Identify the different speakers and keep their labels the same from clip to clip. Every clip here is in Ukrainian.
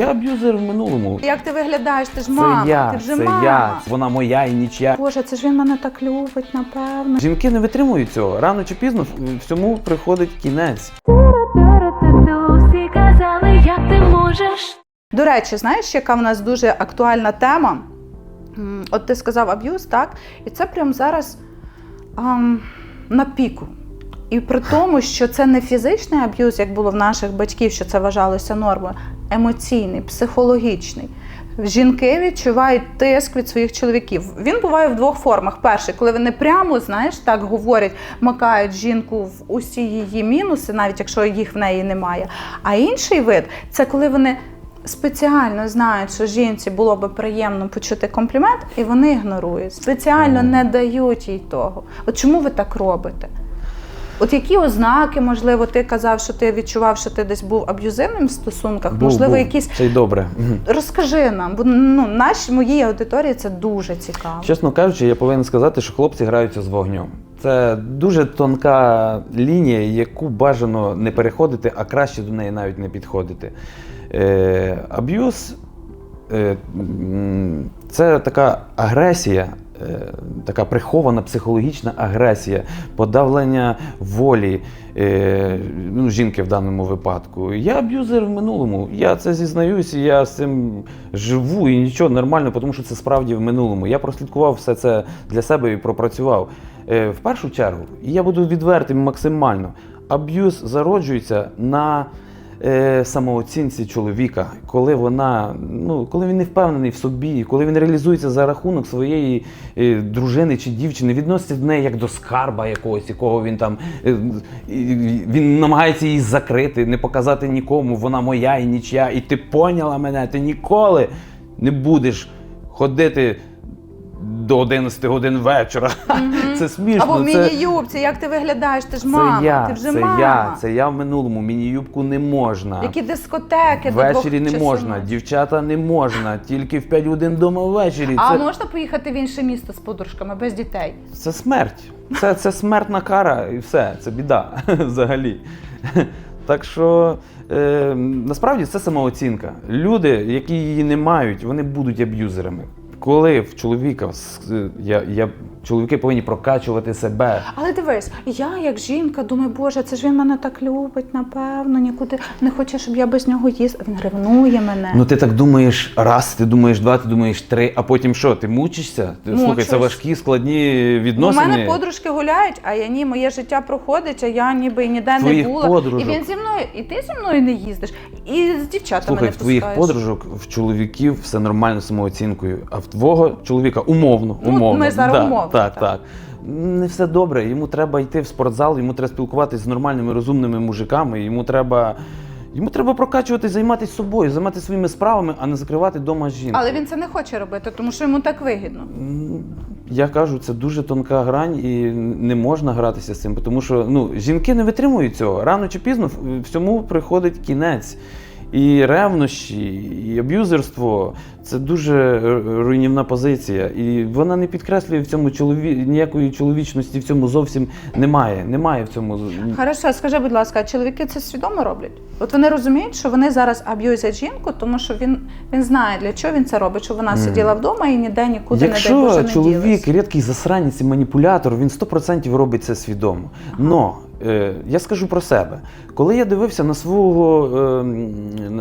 Speaker 1: Я аб'юзер в минулому.
Speaker 2: Як ти виглядаєш? Ти ж
Speaker 1: Це я,
Speaker 2: ти вже
Speaker 1: це
Speaker 2: мама.
Speaker 1: я, вона моя і нічия.
Speaker 2: Боже, це ж він мене так любить, напевно.
Speaker 1: Жінки не витримують цього. Рано чи пізно всьому приходить кінець.
Speaker 3: Всі казали, як ти можеш.
Speaker 2: До речі, знаєш, яка в нас дуже актуальна тема? От ти сказав аб'юз, так? І це прямо зараз ам, на піку. І при тому, що це не фізичний аб'юз, як було в наших батьків, що це вважалося нормою, емоційний, психологічний. Жінки відчувають тиск від своїх чоловіків. Він буває в двох формах. Перший, коли вони прямо, знаєш, так говорять, макають жінку в усі її мінуси, навіть якщо їх в неї немає. А інший вид це коли вони спеціально знають, що жінці було би приємно почути комплімент, і вони ігнорують. Спеціально не дають їй того. От чому ви так робите? От які ознаки, можливо, ти казав, що ти відчував, що ти десь був аб'юзивним в стосунках?
Speaker 1: Був,
Speaker 2: можливо,
Speaker 1: був.
Speaker 2: якісь
Speaker 1: Це й добре.
Speaker 2: Розкажи нам, бо ну нашій моїй аудиторії це дуже цікаво.
Speaker 1: Чесно кажучи, я повинен сказати, що хлопці граються з вогнем. Це дуже тонка лінія, яку бажано не переходити, а краще до неї навіть не підходити. Е, аб'юз е, це така агресія, така прихована психологічна агресія, подавлення волі е, ну, жінки в даному випадку. Я аб'юзер в минулому. Я це зізнаюсь, я з цим живу і нічого нормально, тому що це справді в минулому. Я прослідкував все це для себе і пропрацював. Е, в першу чергу, і я буду відвертим максимально. Аб'юз зароджується на е, самооцінці чоловіка, коли вона, ну, коли він не впевнений в собі, коли він реалізується за рахунок своєї е, дружини чи дівчини, відноситься до неї як до скарба якогось, якого він там е, він намагається її закрити, не показати нікому, вона моя і нічия. І ти поняла мене, ти ніколи не будеш ходити. До 11 годин вечора. Це смішно.
Speaker 2: Або в
Speaker 1: це...
Speaker 2: міні-юбці, як ти виглядаєш? Ти ж мама,
Speaker 1: це я,
Speaker 2: ти вже
Speaker 1: це
Speaker 2: мама.
Speaker 1: я, це я в минулому. Міні-юбку не можна.
Speaker 2: Які дискотеки до
Speaker 1: Ввечері
Speaker 2: двох
Speaker 1: не
Speaker 2: часу
Speaker 1: можна,
Speaker 2: ночі?
Speaker 1: дівчата не можна, тільки в 5 годин вдома ввечері.
Speaker 2: А
Speaker 1: Це,
Speaker 2: можна поїхати в інше місто з подружками без дітей?
Speaker 1: це смерть. Це, це смертна кара і все, це біда взагалі. Так що е, насправді це самооцінка. Люди, які її не мають, вони будуть аб'юзерами. Коли в чоловіка с- я, я, чоловіки повинні прокачувати себе.
Speaker 2: Але дивись, я як жінка думаю, боже, це ж він мене так любить, напевно, нікуди не хоче, щоб я без нього їздила. Він ревнує мене.
Speaker 1: Ну ти так думаєш раз, ти думаєш два, ти думаєш три, а потім що? Ти мучишся? Ти, слухай, це важкі, складні відносини.
Speaker 2: У мене подружки гуляють, а я ні, моє життя проходить, а я ніби ніде не
Speaker 1: Твоїх
Speaker 2: була.
Speaker 1: подружок.
Speaker 2: І він зі мною, і ти зі мною не їздиш, і з дівчатами
Speaker 1: Слухай,
Speaker 2: не
Speaker 1: в твоїх подружок, в чоловіків все нормально з самооцінкою, а в твого чоловіка умовно,
Speaker 2: Ну, ми зараз
Speaker 1: да,
Speaker 2: умовно,
Speaker 1: Так,
Speaker 2: так.
Speaker 1: так. Не все добре. Йому треба йти в спортзал, йому треба спілкуватися з нормальними розумними мужиками, йому треба. Йому треба прокачувати, займатися собою, займатися своїми справами, а не закривати вдома жінку.
Speaker 2: Але він це не хоче робити, тому що йому так вигідно.
Speaker 1: Я кажу, це дуже тонка грань, і не можна гратися з цим, тому що ну, жінки не витримують цього. Рано чи пізно всьому приходить кінець. І ревнощі, і аб'юзерство це дуже руйнівна позиція. І вона не підкреслює в цьому чолові... ніякої чоловічності в цьому зовсім немає. Немає в цьому.
Speaker 2: Хорошо, скажи, будь ласка, а чоловіки це свідомо роблять? От вони розуміють, що вони зараз аб'юзять жінку, тому що він, він знає, для чого він це робить, щоб вона сиділа вдома і ніде нікуди не дай
Speaker 1: Якщо
Speaker 2: Боже не
Speaker 1: чоловік
Speaker 2: ділась.
Speaker 1: рідкий засранець і маніпулятор, він 100% робить це свідомо. Но е, я скажу про себе. Коли я дивився на свого е,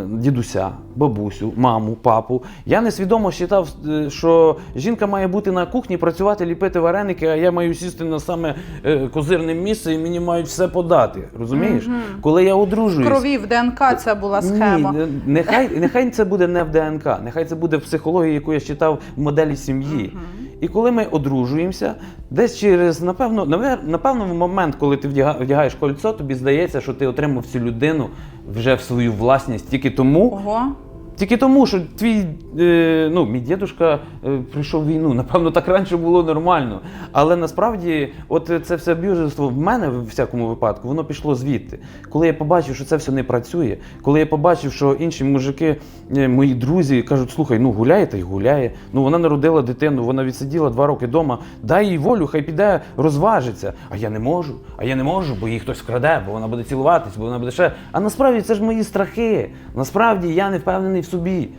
Speaker 1: дідуся, бабусю, маму, папу, я несвідомо вважав, е, що жінка має бути на кухні, працювати, ліпити вареники, а я маю сісти на саме е, козирне місце і мені мають все подати. Розумієш? Коли я одружуюсь,
Speaker 2: Крові в ДНК це була схема.
Speaker 1: ні, нехай, нехай це буде не в ДНК, нехай це буде в психології, яку я читав в моделі сім'ї. І коли ми одружуємося, десь через напевно, напевно, в момент, коли ти вдяга- вдягаєш кольцо, тобі здається, що ти отримав цю людину вже в свою власність тільки тому,
Speaker 2: Ого.
Speaker 1: Тільки тому, що твій е, ну, мій дідушка е, пройшов війну. Напевно, так раніше було нормально. Але насправді, от це все аб'юзерство в мене в всякому випадку, воно пішло звідти. Коли я побачив, що це все не працює, коли я побачив, що інші мужики, е, мої друзі, кажуть, слухай, ну гуляє та й гуляє. Ну вона народила дитину, вона відсиділа два роки вдома, дай їй волю, хай піде розважиться. А я не можу, а я не можу, бо її хтось вкраде, бо вона буде цілуватись, бо вона буде ще. А насправді це ж мої страхи. Насправді я не впевнений собі.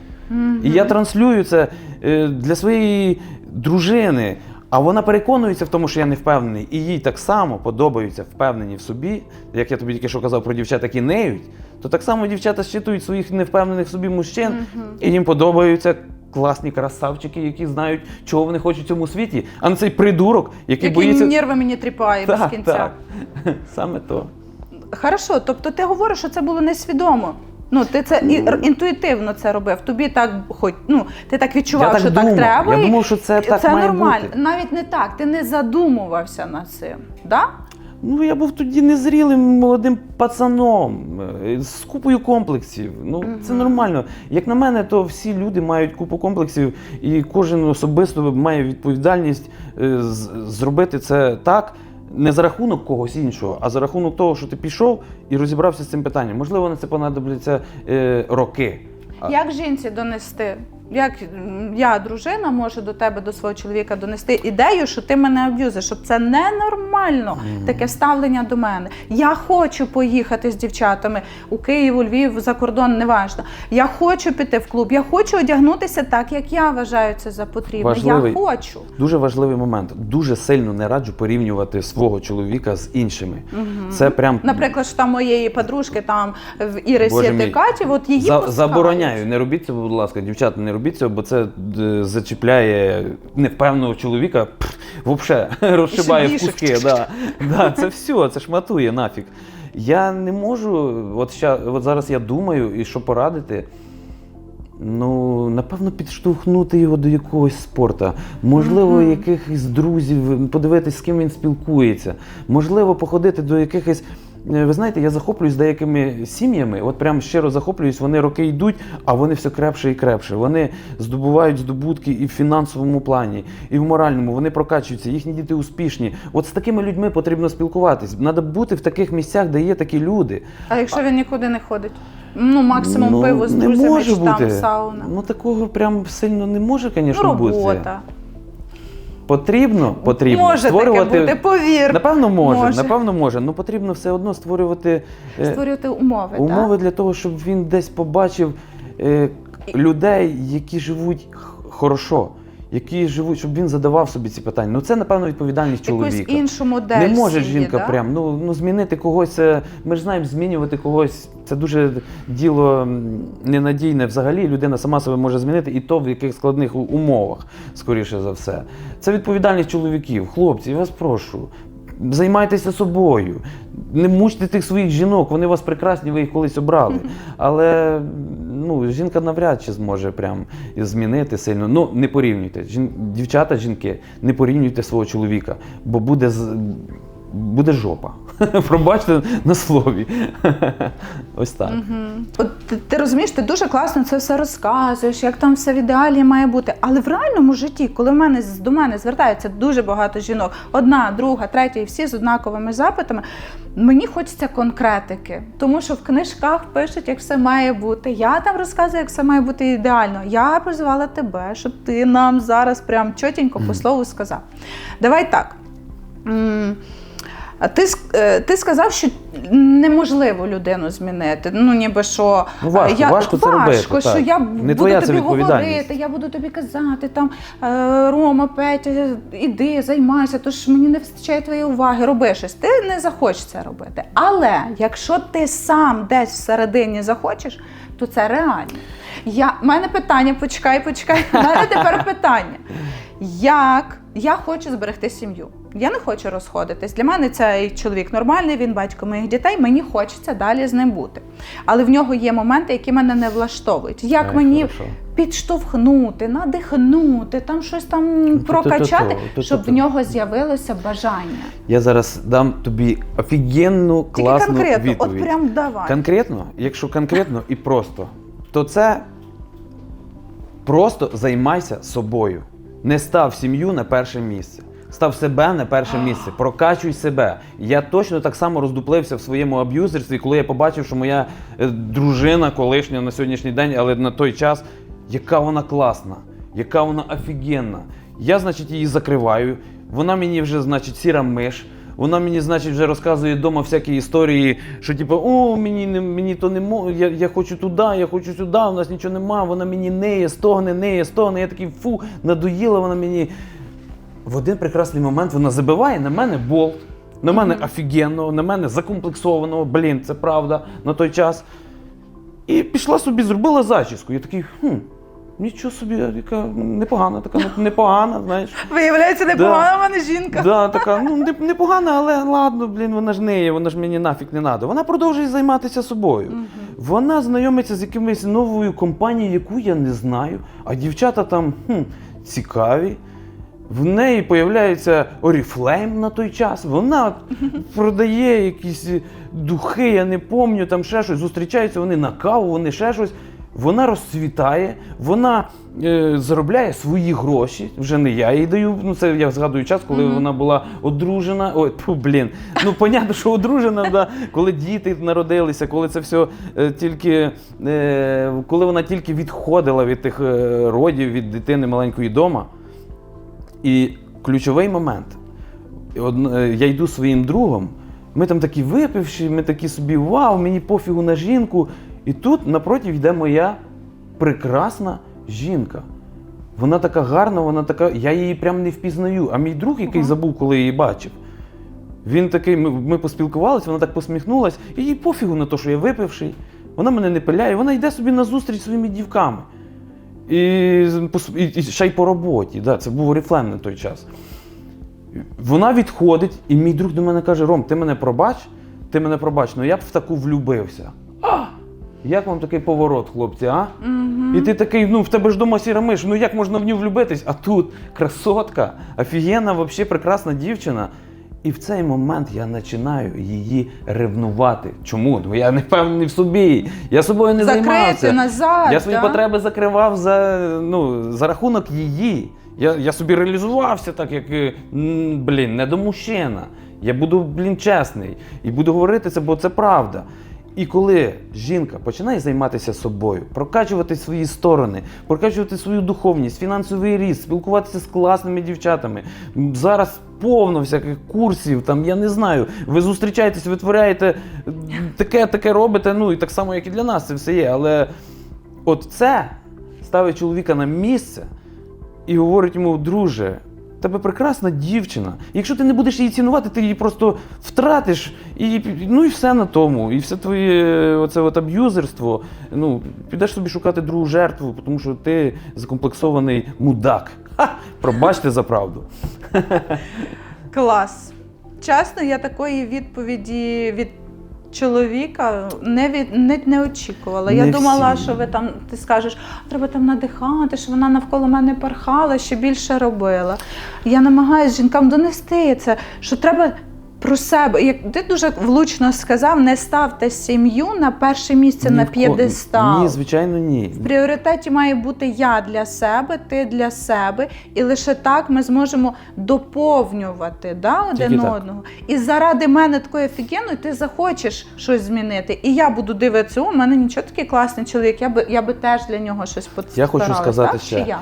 Speaker 1: І я транслюю це е, для своєї дружини. А вона переконується в тому, що я не впевнений, і їй так само подобаються впевнені в собі, як я тобі тільки що казав про дівчат, які неють, то так само дівчата щитують своїх невпевнених в собі мужчин, і їм подобаються класні красавчики, які знають, чого вони хочуть в цьому світі, а не цей придурок, який
Speaker 2: Який
Speaker 1: боїться.
Speaker 2: нерви мені тріпає без кінця.
Speaker 1: так. Саме то.
Speaker 2: Хорошо, тобто ти говориш, що це було несвідомо. Ну, ти це і, інтуїтивно це робив. Тобі так хоч ну ти так відчував,
Speaker 1: Я так
Speaker 2: що
Speaker 1: думав.
Speaker 2: так треба.
Speaker 1: Я
Speaker 2: і-
Speaker 1: думав, що це так
Speaker 2: це
Speaker 1: має
Speaker 2: нормально.
Speaker 1: бути.
Speaker 2: Навіть не так. Ти не задумувався над цим. Да?
Speaker 1: Ну, я був тоді незрілим молодим пацаном е, з купою комплексів. Ну, це нормально. Як на мене, то всі люди мають купу комплексів, і кожен особисто має відповідальність е, з- зробити це так. Не за рахунок когось іншого, а за рахунок того, що ти пішов і розібрався з цим питанням. Можливо, на це понадобляться е, роки.
Speaker 2: Як жінці донести? Як я, дружина, можу до тебе, до свого чоловіка донести ідею, що ти мене аб'юзиш, що це ненормально, таке ставлення до мене. Я хочу поїхати з дівчатами у Київ, у Львів, за кордон, неважно. Я хочу піти в клуб, я хочу одягнутися так, як я вважаю це за потрібне.
Speaker 1: Важливий.
Speaker 2: Я хочу.
Speaker 1: Дуже важливий момент. Дуже сильно не раджу порівнювати свого чоловіка з іншими. Це прям
Speaker 2: Наприклад, що там моєї подружки, там в Іри
Speaker 1: Боже
Speaker 2: Сєти
Speaker 1: мій.
Speaker 2: Каті, от її
Speaker 1: За, забороняю. Не робіть цього, будь ласка, дівчата, не робіть цього, бо це е, зачіпляє невпевненого чоловіка, взагалі розшибає в куски. Да. Да, це все, це шматує нафіг. Я не можу, от, ща, от зараз я думаю, і що порадити. Ну, напевно, підштовхнути його до якогось спорту. Можливо, якихось друзів, подивитись, з ким він спілкується. Можливо, походити до якихось. Е, Ви знаєте, я захоплююсь деякими сім'ями, от прям щиро захоплююсь, вони роки йдуть, а вони все крепше і крепше. Вони здобувають здобутки і в фінансовому плані, і в моральному, вони прокачуються, їхні діти успішні. От з такими людьми потрібно спілкуватись. Треба бути в таких місцях, де є такі люди.
Speaker 2: А якщо він нікуди не ходить? Ну, максимум пиво з друзями чи там сауна.
Speaker 1: Ну такого прям сильно не може,
Speaker 2: Ну,
Speaker 1: звісно, бути. Потрібно, потрібно
Speaker 2: Може
Speaker 1: створювати.
Speaker 2: таке бути, повір.
Speaker 1: Напевно, може,
Speaker 2: Може.
Speaker 1: напевно, може. Ну потрібно все одно створювати е,
Speaker 2: Створювати умови.
Speaker 1: умови для того, щоб він десь побачив е, людей, які живуть хорошо, які живуть, щоб він задавав собі ці питання. Ну це, напевно, відповідальність?
Speaker 2: Якусь
Speaker 1: чоловіка.
Speaker 2: іншу модель.
Speaker 1: Не може
Speaker 2: сім'ї,
Speaker 1: жінка
Speaker 2: да?
Speaker 1: прям ну, ну змінити когось. Це, ми ж знаємо, змінювати когось це дуже діло м, ненадійне. Взагалі людина сама себе може змінити, і то в яких складних у- умовах, скоріше за все. Це відповідальність чоловіків. Хлопці, я вас прошу. Займайтеся собою, не мучте тих своїх жінок, вони вас прекрасні, ви їх колись обрали. Але ну, жінка навряд чи зможе прям змінити сильно. Ну, не порівнюйте. Жін... Дівчата, жінки, не порівнюйте свого чоловіка, бо буде. Буде жопа. Пробачте на слові. Ось так.
Speaker 2: От ти, ти розумієш, ти дуже класно це все розказуєш, як там все в ідеалі має бути. Але в реальному житті, коли в мене до мене звертається дуже багато жінок, одна, друга, третя, і всі з однаковими запитами, мені хочеться конкретики. Тому що в книжках пишуть, як все має бути. Я там розказую, як все має бути ідеально. Я призвала тебе, щоб ти нам зараз прям чотенько по слову сказав. Давай так. А ти, е, ти сказав, що неможливо людину змінити. Ну, ніби що
Speaker 1: Ну, важко,
Speaker 2: я,
Speaker 1: важко це робити,
Speaker 2: важко, що
Speaker 1: так.
Speaker 2: я
Speaker 1: Не
Speaker 2: буду тобі говорити, я буду тобі казати, там е, Рома, Петя, іди, займайся, то ж мені не вистачає твоєї уваги, роби щось. Ти не захочеш це робити. Але якщо ти сам десь всередині захочеш, то це реально. Я, в мене питання, почекай, почекай. У мене тепер питання. Як я хочу зберегти сім'ю? Я не хочу розходитись. Для мене цей чоловік нормальний, він батько моїх дітей. Мені хочеться далі з ним бути. Але в нього є моменти, які мене не влаштовують. Як
Speaker 1: Ай,
Speaker 2: мені
Speaker 1: хорошо.
Speaker 2: підштовхнути, надихнути, там щось там
Speaker 1: Ну,
Speaker 2: прокачати, щоб в нього з'явилося бажання.
Speaker 1: Я зараз дам тобі офігенну
Speaker 2: Тільки конкретно,
Speaker 1: відповідь.
Speaker 2: от прям давай.
Speaker 1: Конкретно, якщо конкретно і просто, то це просто займайся собою. Не став сім'ю на перше місце. Став себе на перше місце, прокачуй себе. Я точно так само роздуплився в своєму аб'юзерстві, коли я побачив, що моя е, дружина колишня на сьогоднішній день, але на той час, яка вона класна, яка вона офігенна. Я, значить, її закриваю. Вона мені вже, значить, сіра миш. Вона мені, значить, вже розказує вдома всякі історії, що типу, о, мені не мені то не мо, я, я хочу туди, я хочу сюди, у нас нічого нема, вона мені неє, стогне, неє, стогне. Я такий фу, надоїла вона мені. В один прекрасний момент вона забиває на мене болт, на мене офігенного, на мене закомплексованого, блін, це правда на той час. І пішла собі, зробила зачіску. Я такий, хм, нічого собі, яка непогана, така непогана, знаєш.
Speaker 2: Виявляється, непогана в мене жінка.
Speaker 1: Да, така, ну не- непогана, але ладно, блін, вона ж не є, вона ж мені нафіг не треба. Вона продовжує займатися собою. Вона знайомиться з якимось новою компанією, яку я не знаю, а дівчата там хм, цікаві. В неї появляється Oriflame на той час. Вона продає якісь духи, я не пам'ятаю, там ще щось. Зустрічаються вони на каву, вони ще щось. Вона розцвітає, вона е, заробляє свої гроші. Вже не я їй даю. Ну це я згадую час, коли вона була одружена. Ой, тьфу, блін. Ну понятно, що одружена, да, коли діти народилися, коли це все е, тільки е, коли вона тільки відходила від тих е, родів, від дитини маленької дома. І ключовий момент. Е, Я йду своїм другом, ми там такі випивші, ми такі собі вау, мені пофігу на жінку. І тут напроти йде моя прекрасна жінка. Вона така гарна, вона така. Я її прям не впізнаю. А мій друг, який забув, коли її бачив, він такий, ми, ми поспілкувалися, вона так посміхнулась, і їй пофігу на те, що я випивший. Вона мене не пиляє, вона йде собі на зустріч своїми дівками. І, і, і ще й по роботі. Да, це був Oriflame на той час. Вона відходить, і мій друг до мене каже: Ром, ти мене пробач, ти мене пробач, ну я б в таку влюбився. А! Як вам такий поворот, хлопці, а? І ти такий, ну в тебе ж дома сіра миш, ну як можна в нього влюбитись? А тут красотка, офігенна, взагалі прекрасна дівчина. І в цей момент я починаю її ревнувати. Чому? Бо я не впевнений в собі. Я собою не
Speaker 2: Закрити
Speaker 1: займався.
Speaker 2: назад,
Speaker 1: Я свої
Speaker 2: да?
Speaker 1: потреби закривав за, ну, за рахунок її. Я, я собі реалізувався так, як блін, не до мужчина. Я буду, блін, чесний. І буду говорити це, бо це правда. І коли жінка починає займатися собою, прокачувати свої сторони, прокачувати свою духовність, фінансовий ріст, спілкуватися з класними дівчатами. Зараз повно всяких курсів, там я не знаю. Ви зустрічаєтесь, витворяєте таке, таке робите. Ну і так само, як і для нас, це все є. Але от це ставить чоловіка на місце і говорить йому, друже, тебе прекрасна дівчина. Якщо ти не будеш її цінувати, ти її просто втратиш, і ну і все на тому. І все твоє оце от аб'юзерство. Ну, підеш собі шукати другу жертву, тому що ти закомплексований мудак. Ха! Пробачте за правду.
Speaker 2: Клас. Чесно, я такої відповіді від чоловіка не від не, не очікувала. Я
Speaker 1: Не
Speaker 2: думала,
Speaker 1: всі.
Speaker 2: що ви там ти скажеш, треба там надихати, що вона навколо мене порхала, ще більше робила. Я намагаюся жінкам донести це, що треба. Про себе, як ти дуже влучно сказав, не ставте сім'ю на перше місце
Speaker 1: Ні
Speaker 2: на п'єдестал.
Speaker 1: Ні, звичайно, ні.
Speaker 2: В пріоритеті має бути я для себе, ти для себе, і лише так ми зможемо доповнювати да, один
Speaker 1: Тільки так.
Speaker 2: одного. І заради мене такої офігенної ти захочеш щось змінити. І я буду дивитися, у мене нічого такий класний чоловік, я би, я би теж для нього щось
Speaker 1: Я хочу сказати
Speaker 2: так?
Speaker 1: ще.
Speaker 2: Чи?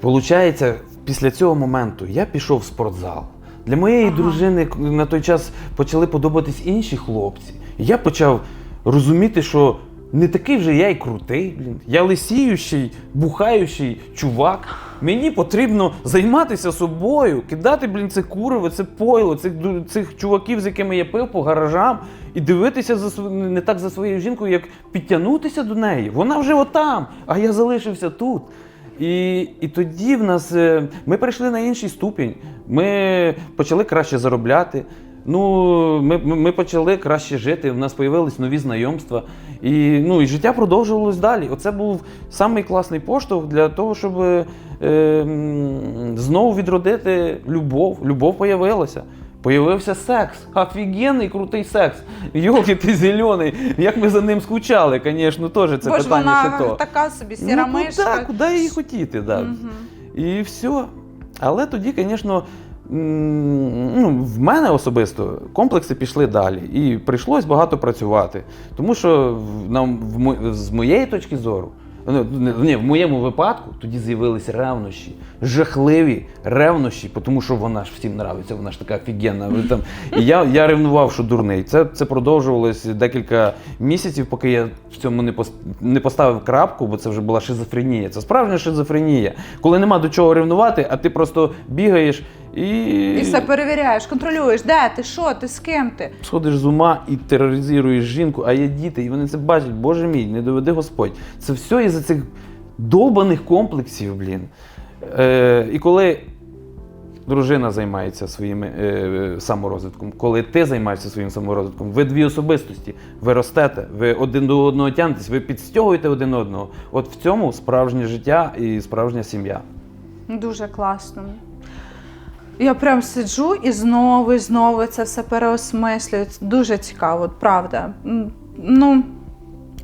Speaker 1: Получається, після цього моменту я пішов в спортзал. Для моєї
Speaker 2: Ага.
Speaker 1: дружини на той час почали подобатись інші хлопці. І я почав розуміти, що не такий вже я й крутий, блін. Я лисіючий, бухаючий чувак. Мені потрібно займатися собою, кидати, блін, це куриво, це пойло, цих, цих чуваків, з якими я пив по гаражам, і дивитися за не так за своєю жінкою, як підтягнутися до неї. Вона вже отам, а я залишився тут. І, і тоді в нас е, ми перейшли на інший ступінь. Ми почали краще заробляти. Ну, ми, ми почали краще жити. У нас з'явились нові знайомства. І, ну, і життя продовжувалось далі. Оце був самий класний поштовх для того, щоб е, знову відродити любов. Любов появилася. Появився секс. Офігенний крутий секс. Йолки ти зелений. Як ми за ним скучали, звісно, теж це
Speaker 2: Бо
Speaker 1: питання
Speaker 2: вона
Speaker 1: то.
Speaker 2: така собі сіра
Speaker 1: ну,
Speaker 2: мишка.
Speaker 1: Так, куди її хотіти, да.
Speaker 2: Мгм.
Speaker 1: І все. Але тоді, звісно, ну, в мене особисто комплекси пішли далі. І прийшлось багато працювати. Тому що нам, в з моєї точки зору, Ну, не- ні, в моєму випадку тоді з'явилися ревнощі, жахливі ревнощі, тому що вона ж всім нравиться, вона ж така офігенна. Там, і я, я ревнував, що дурний. Це, це продовжувалось декілька місяців, поки я в цьому не, пос, не поставив крапку, бо це вже була шизофренія. Це справжня шизофренія. Коли нема до чого ревнувати, а ти просто бігаєш і.
Speaker 2: І все перевіряєш, контролюєш, де ти, що ти, з ким ти.
Speaker 1: Сходиш з ума і тероризуєш жінку, а є діти, і вони це бачать, боже мій, не доведи Господь. Це все із-за цих довбаних комплексів, блін. Е, і коли дружина займається своїм е, саморозвитком, коли ти займаєшся своїм саморозвитком, ви дві особистості, ви ростете, ви один до одного тягнетесь, ви підстягуєте один одного. От в цьому справжнє життя і справжня сім'я.
Speaker 2: Дуже класно. Я прям сиджу і знову, і знову це все переосмислюю. Дуже цікаво, правда. Ну,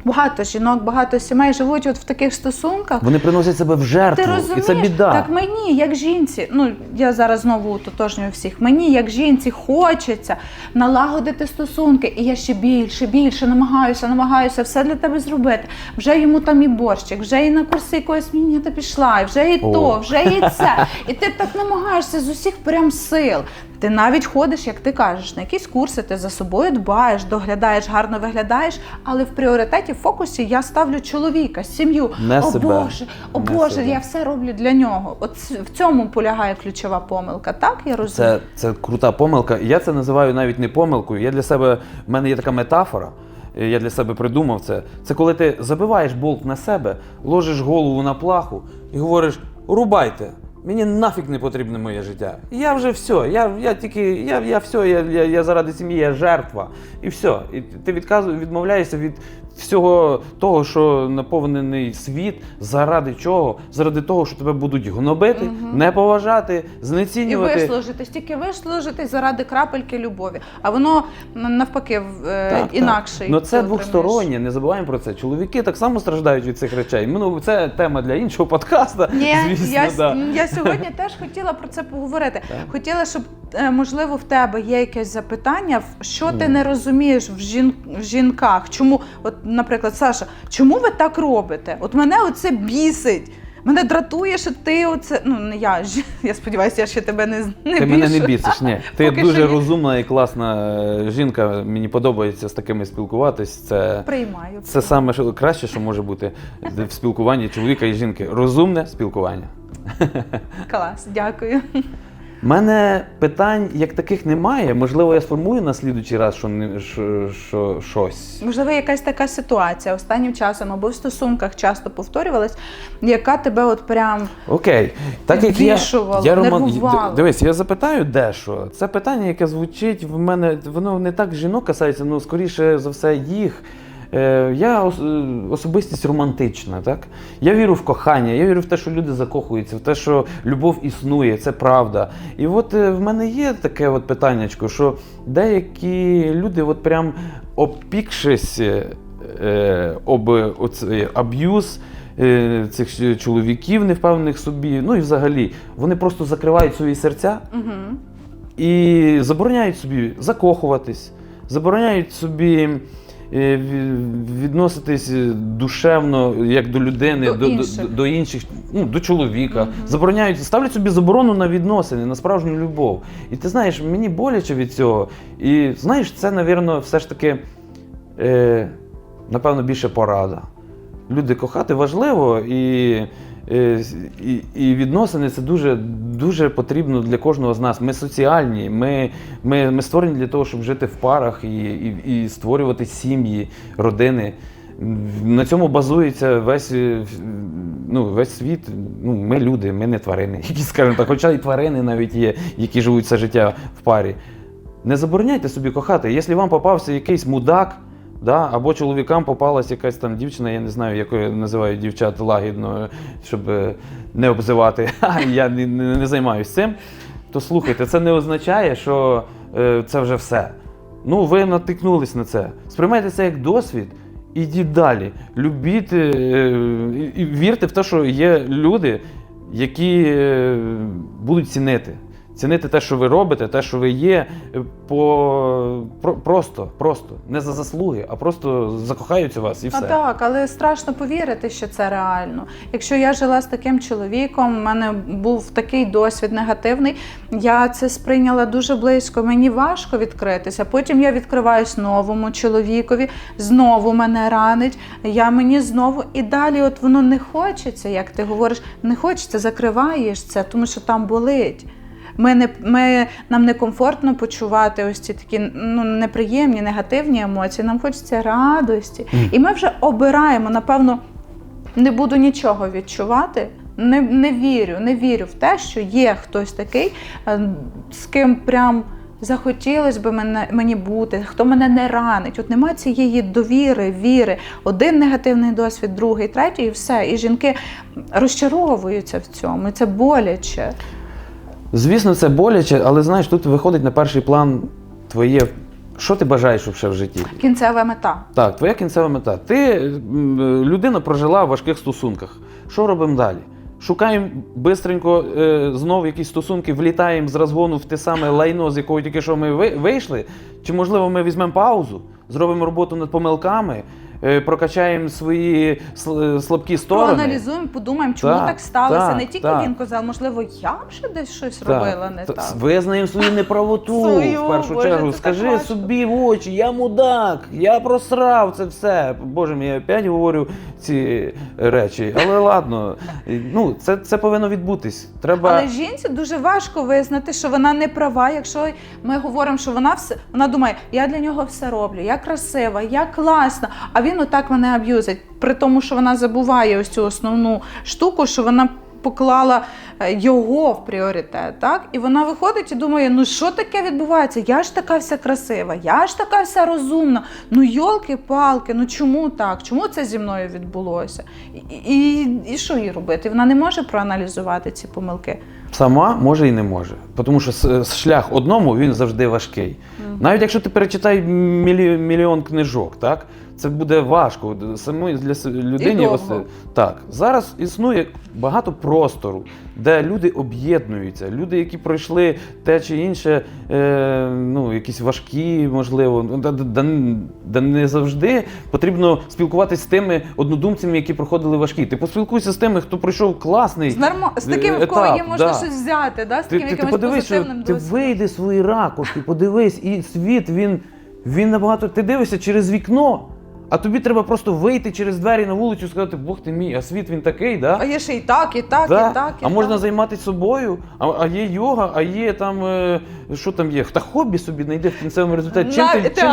Speaker 2: багато жінок, багато сімей живуть от в таких стосунках.
Speaker 1: Вони приносять себе в жертву,
Speaker 2: Ти розумієш?
Speaker 1: і це біда.
Speaker 2: Так мені, як жінці, ну я зараз знову утотожнюю всіх. Мені, як жінці, хочеться налагодити стосунки, і я ще більше, більше намагаюся, намагаюся все для тебе зробити. Вже йому там і борщик, вже і на курси якоїсь мені пішла, і вже і
Speaker 1: О.
Speaker 2: то, вже і це. І ти так намагаєшся з усіх прям сил. Ти навіть ходиш, як ти кажеш, на якісь курси, ти за собою дбаєш, доглядаєш, гарно виглядаєш, але в пріоритеті, в фокусі я ставлю чоловіка, сім'ю.
Speaker 1: Не
Speaker 2: о
Speaker 1: себе.
Speaker 2: Боже, о
Speaker 1: Не
Speaker 2: Боже,
Speaker 1: себе.
Speaker 2: я все роблю для нього. От в цьому полягає ключова помилка. Так я розумію.
Speaker 1: Це, це крута помилка. Я це називаю навіть не помилкою. Я для себе, в мене є така метафора. Я для себе придумав це. Це коли ти забиваєш болт на себе, ложиш голову на плаху і говориш: рубайте. Мені нафіг не потрібне моє життя. Я вже все, я, я тільки, я, я все, я, я, я заради сім'ї, я жертва. І все. І ти відказуєш, відмовляєшся від всього того, що наповнений світ, заради чого? Заради того, що тебе будуть гнобити, не поважати, знецінювати.
Speaker 2: І вислужитись, тільки вислужитись заради крапельки любові. А воно навпаки е,
Speaker 1: Так, так.
Speaker 2: інакше.
Speaker 1: Ну це двостороннє, не забуваємо про це. Чоловіки так само страждають від цих речей. Ну, це тема для іншого подкаста.
Speaker 2: Ні,
Speaker 1: звісно,
Speaker 2: я,
Speaker 1: да.
Speaker 2: я сьогодні теж хотіла про це поговорити. Хотіла, щоб е, можливо в тебе є якесь запитання, що ти не розумієш в, жін, в жінках. Чому, от, наприклад, Саша, чому ви так робите? От мене оце бісить. Мене дратує, що ти оце. Ну не я ж- я сподіваюся, я ще тебе не, не
Speaker 1: Ти мене не бісиш, ні. Ти
Speaker 2: Поки
Speaker 1: дуже
Speaker 2: що ні.
Speaker 1: розумна і класна е, жінка. Мені подобається з такими спілкуватись. Це,
Speaker 2: Приймаю.
Speaker 1: це саме що- краще, що може бути в спілкуванні чоловіка і жінки. Розумне спілкування.
Speaker 2: Клас, дякую.
Speaker 1: У мене питань як таких немає. Можливо, я сформую на слідуючий раз, що, не- що, що щось.
Speaker 2: Можливо, якась така ситуація останнім часом або в стосунках часто повторювалась, яка тебе от прям
Speaker 1: Окей, так як я, я роман... Дивись, я запитаю дещо. Це питання, яке звучить в мене, воно не так жінок касається, ну скоріше за все їх. Е, Я е, особистість романтична, так? Я вірю в кохання, я вірю в те, що люди закохуються, в те, що любов існує, це правда. І от е, в мене є таке от питаннячко, що деякі люди, от прям опікшись е, е, об оцей аб'юз, е, цих чоловіків невпевнених собі, ну і взагалі, вони просто закривають свої серця
Speaker 2: угу.
Speaker 1: і забороняють собі закохуватись, забороняють собі відноситись душевно як до людини,
Speaker 2: До
Speaker 1: до,
Speaker 2: інших.
Speaker 1: до, до інших, ну, до чоловіка.
Speaker 2: Мгм.
Speaker 1: Забороняють, ставлять собі заборону на відносини, на справжню любов. І ти знаєш, мені боляче від цього. І знаєш, це, напевно, все ж таки, е, напевно, більше порада. Люди кохати важливо і, е, і, і відносини це дуже, дуже потрібно для кожного з нас. Ми соціальні, ми, ми, ми створені для того, щоб жити в парах і, і, і створювати сім'ї, родини. На цьому базується весь, е, ну, весь світ. Ну, ми люди, ми не тварини, які скажімо так, хоча і тварини навіть є, які живуть все життя в парі. Не забороняйте собі кохати. Якщо вам попався якийсь мудак, да, або чоловікам попалась якась там дівчина, я не знаю, якою називають дівчат лагідно, щоб е, не обзивати, я не, не, не займаюся цим, то слухайте, це не означає, що е, це вже все. Ну, ви натикнулись на це. Сприймайте це як досвід. Ідіть далі. Любіть е, і вірте в те, що є люди, які е, будуть цінити Цінити те, що ви робите, те, що ви є, е, по про, просто, просто не за заслуги, а просто закохаються вас і все.
Speaker 2: А так, але страшно повірити, що це реально. Якщо я жила з таким чоловіком, у мене був такий досвід негативний, я це сприйняла дуже близько. Мені важко відкритися. Потім я відкриваюсь новому чоловікові, знову мене ранить. Я мені знову і далі, от воно не хочеться, як ти говориш, не хочеться, закриваєш це, тому що там болить. Ми не ми нам некомфортно почувати ось ці такі ну неприємні, негативні емоції. Нам хочеться радості, і ми вже обираємо. Напевно, не буду нічого відчувати. Не, не вірю, не вірю в те, що є хтось такий, е, з ким прям захотілося б мене, мені бути, хто мене не ранить. От немає цієї довіри, віри. Один негативний досвід, другий, третій, і все. І жінки розчаровуються в цьому. І це боляче.
Speaker 1: Звісно, це боляче, але знаєш, тут виходить на перший план твоє. Що ти бажаєш ще в житті?
Speaker 2: Кінцева мета.
Speaker 1: Так, твоя кінцева мета. Ти людина прожила в важких стосунках. Що робимо далі? Шукаємо бистренько е, знову якісь стосунки, влітаємо з розгону в те саме лайно, з якого тільки що ми вийшли. Чи можливо ми візьмемо паузу, зробимо роботу над помилками, е, прокачаємо свої слабкі сторони.
Speaker 2: Проаналізуємо, подумаємо, чому
Speaker 1: Так,
Speaker 2: так, сталося.
Speaker 1: так,
Speaker 2: не тільки
Speaker 1: так.
Speaker 2: він казав, можливо, я ще десь щось
Speaker 1: Так,
Speaker 2: робила не
Speaker 1: та-
Speaker 2: так.
Speaker 1: Визнаємо свою неправоту
Speaker 2: Свою,
Speaker 1: в першу
Speaker 2: Боже,
Speaker 1: чергу. Скажи собі в очі, я мудак, я просрав це все. Боже мій, я опять говорю ці речі. Але ладно, ну це, це повинно відбутись. Треба.
Speaker 2: Але жінці дуже важко визнати, що вона не права. Якщо ми говоримо, що вона все вона думає, я для нього все роблю, я красива, я класна. А він отак мене аб'юзить. При тому, що вона забуває ось цю основну штуку, що вона поклала е, його в пріоритет, так? І вона виходить і думає: ну що таке відбувається? Я ж така вся красива, я ж така вся розумна. Ну йолки-палки, ну чому так? Чому це зі мною відбулося? І, і, і що їй робити? Вона не може проаналізувати ці помилки.
Speaker 1: Сама може і не може. Тому що шлях одному він завжди важкий. Навіть якщо ти перечитай мільйон книжок, так? Це буде важко самої для людині.
Speaker 2: довго.
Speaker 1: Так, зараз існує багато простору, де люди об'єднуються. Люди, які пройшли те чи інше, е, ну, якісь важкі, можливо, ну, да, да, да не завжди потрібно спілкуватися з тими однодумцями, які проходили важкі. Ти поспілкуйся з тими, хто пройшов класний.
Speaker 2: З, нормо... з таким, в кого є можна
Speaker 1: да.
Speaker 2: щось взяти, да? з таким якимось
Speaker 1: подивись, що
Speaker 2: позитивним
Speaker 1: ти вийди з своєї ракушки, подивись, і світ він, він набагато. Ти дивишся через вікно, а тобі треба просто вийти через двері на вулицю і сказати, Бог ти мій, а світ він такий, да?
Speaker 2: А є ще і так, і так,
Speaker 1: Да?
Speaker 2: і так. І
Speaker 1: а можна
Speaker 2: так.
Speaker 1: займатися собою, а, а є йога, а є там. Е, що там є? Та хобі собі знайди в кінцевому результаті. Чим ти, чим,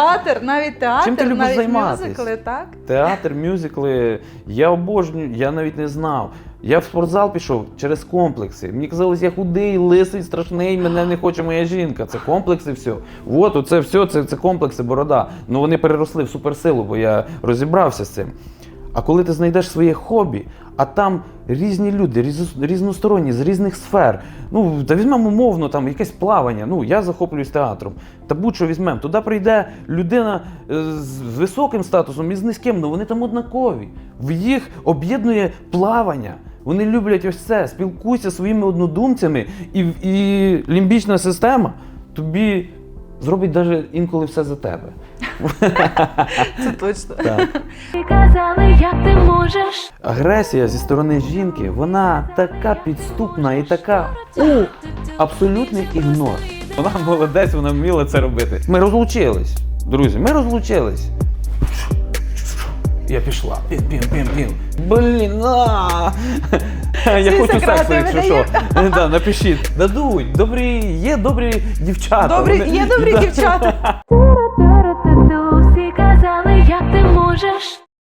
Speaker 2: навіть театр,
Speaker 1: чим ти любиш
Speaker 2: навіть
Speaker 1: займатись?
Speaker 2: мюзикли, так?
Speaker 1: Театр, мюзикли. Я обожнюю, я навіть не знав. Я в спортзал пішов через комплекси. Мені казалось, я худий, лисий, страшний, мене не хоче моя жінка. Це комплекси все. От, оце все, це, це комплекси, борода. Ну вони переросли в суперсилу, бо я розібрався з цим. А коли ти знайдеш своє хобі, а там різні люди, різ- різносторонні, з різних сфер. Ну, та візьмемо умовно, там якесь плавання. Ну, я захоплююсь театром. Та будь-що візьмемо. Туди прийде людина е, з високим статусом і з низьким, ну вони там однакові. В їх об'єднує плавання. Вони люблять ось це. Спілкуйся зі своїми однодумцями, і, і лімбічна система тобі зробить навіть інколи все за тебе.
Speaker 2: Це точно.
Speaker 3: Казали, як ти можеш.
Speaker 1: Агресія зі сторони жінки, вона така підступна і така у абсолютний ігнор. Вона молодець, вона вміла це робити. Ми розлучились, друзі, ми розлучились я пішла. Пім-пім-пім-пім. Блін, а! Я хочу
Speaker 2: секрету
Speaker 1: сексу, якщо що.
Speaker 2: Е,
Speaker 1: да, напишіть. Дадуть, добрі, є добрі дівчата.
Speaker 2: Добрі, є добрі дівчата. Всі казали, як ти можеш.